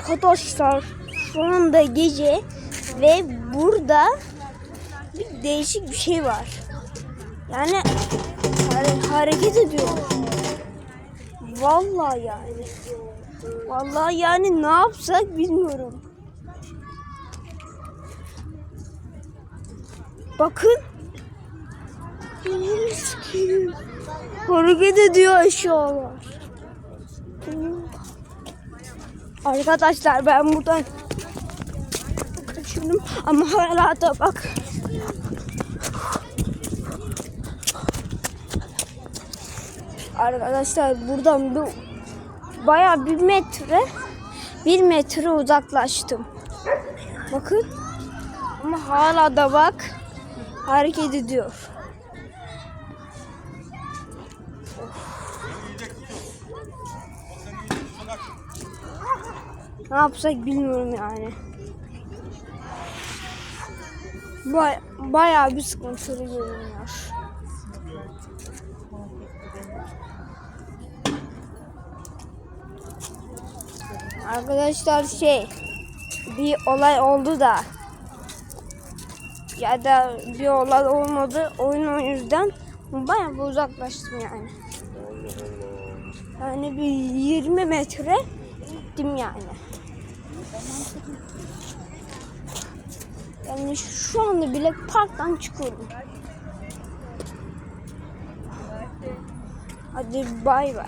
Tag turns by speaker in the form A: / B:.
A: Arkadaşlar şu anda gece ve burada bir değişik bir şey var. Yani hare- hareket ediyor. Vallahi yani. Vallahi yani ne yapsak bilmiyorum. Bakın. Hareket ediyor eşyalar. Arkadaşlar ben buradan kaçırdım ama hala da bak. Arkadaşlar buradan bir baya bir metre bir metre uzaklaştım. Bakın ama hala da bak hareket ediyor. Ne yapsak bilmiyorum yani. Baya, bayağı bir sıkıntılı görünüyor. Arkadaşlar şey bir olay oldu da ya da bir olay olmadı oyun o yüzden bayağı bir uzaklaştım yani. Yani bir 20 metre gittim yani. Yani şu anda bile parktan çıkıyorum. Hadi bay bay.